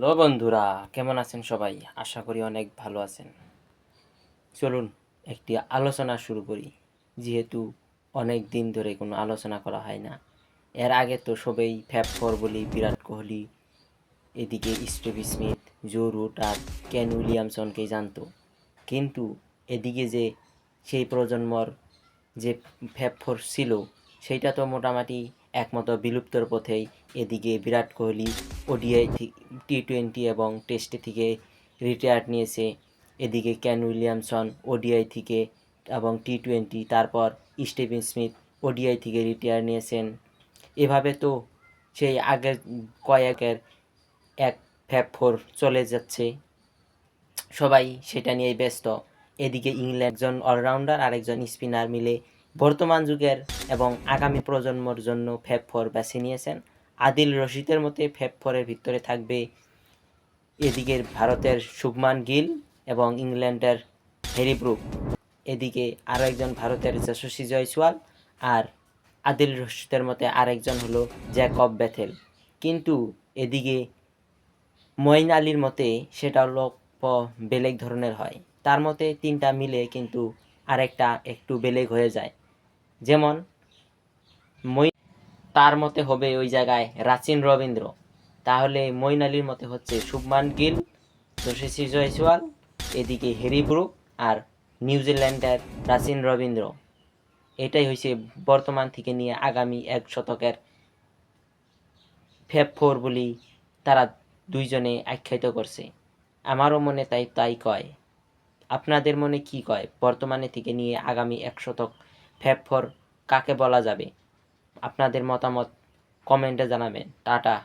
Hello বন্ধুরা, কেমন আছেন সবাই? আশা করি অনেক ভালো আছেন। চলুন একটি আলোচনা শুরু করি। যেহেতু অনেক দিন ধরে কোনো আলোচনা করা হয় না, এর আগে তো সবাই ফ্যাপ ফোর বলি, বিরাট কোহলি, এদিকে স্টিভ স্মিথ, জো রুট আর কেন উইলিয়ামসনকে জানতো। কিন্তু এদিকে যে সেই প্রজন্মর যে ফ্যাপ ফোর ছিল, সেইটা তো মোটামুটি একমতো বিলুপ্তর পথেই এদিকে Virat Kohli, ODI T twenty এবং টেস্টে থেকে রিটায়ার্ড নিয়েছে। এদিকে ক্যান উইলিয়ামসন, ওডিআই থেকে এবং টি টোয়েন্টি তারপর স্টিভেন স্মিথ, ওডিআই থেকে রিটায়ার নিয়েছেন। এভাবে তো সেই আগের কয়েকের এক ফ্যাপ ফোর চলে যাচ্ছে। সবাই সেটা নিয়েই ব্যস্ত। এদিকে ইংল্যান্ড একজন অলরাউন্ডার আর একজন স্পিনার মিলে বর্তমান যুগের এবং আগামী প্রজন্মর জন্য ফ্যাপ ফোর বেছে নিয়েছেন। আদিল রশিদের মতে ফ্যাপ ফোরের ভিতরে থাকবে এদিকে ভারতের শুভমান গিল এবং ইংল্যান্ডের হ্যারি ব্রুক। এদিকে আরও একজন ভারতের যশস্বী জয়সওয়াল আর আদিল রশিদের মতে আরেকজন হলো জ্যাকব ব্যাথেল কিন্তু এদিকে মঈন আলীর মতে সেটা হলো বেলেগ ধরনের হয়। তার মতে তিনটা মিলে কিন্তু আরেকটা একটু বেলেগ হয়ে যায়। যেমন, মই তার মতে হবে ওই জায়গায় রাচিন রবীন্দ্র। তাহলে আলীর মতে হচ্ছে শুভমান গিল যশস্বী জয়সওয়াল এদিকে হ্যারি ব্রুক আর নিউজিল্যান্ডের রাচিন রবীন্দ্র। এটাই হয়েছে বর্তমান থেকে নিয়ে আগামী এক শতকের ফেব ফোর বলি তারা দুইজনে আখ্যায়িত করছে। আমারও মনে তাই তাই কয়। আপনাদের মনে কি কয় বর্তমানে থেকে নিয়ে আগামী এক শতক ফ্যাব ফোর কাকে বলা যাবে? আপনাদের মতামত কমেন্টে জানাবেন। টাটা।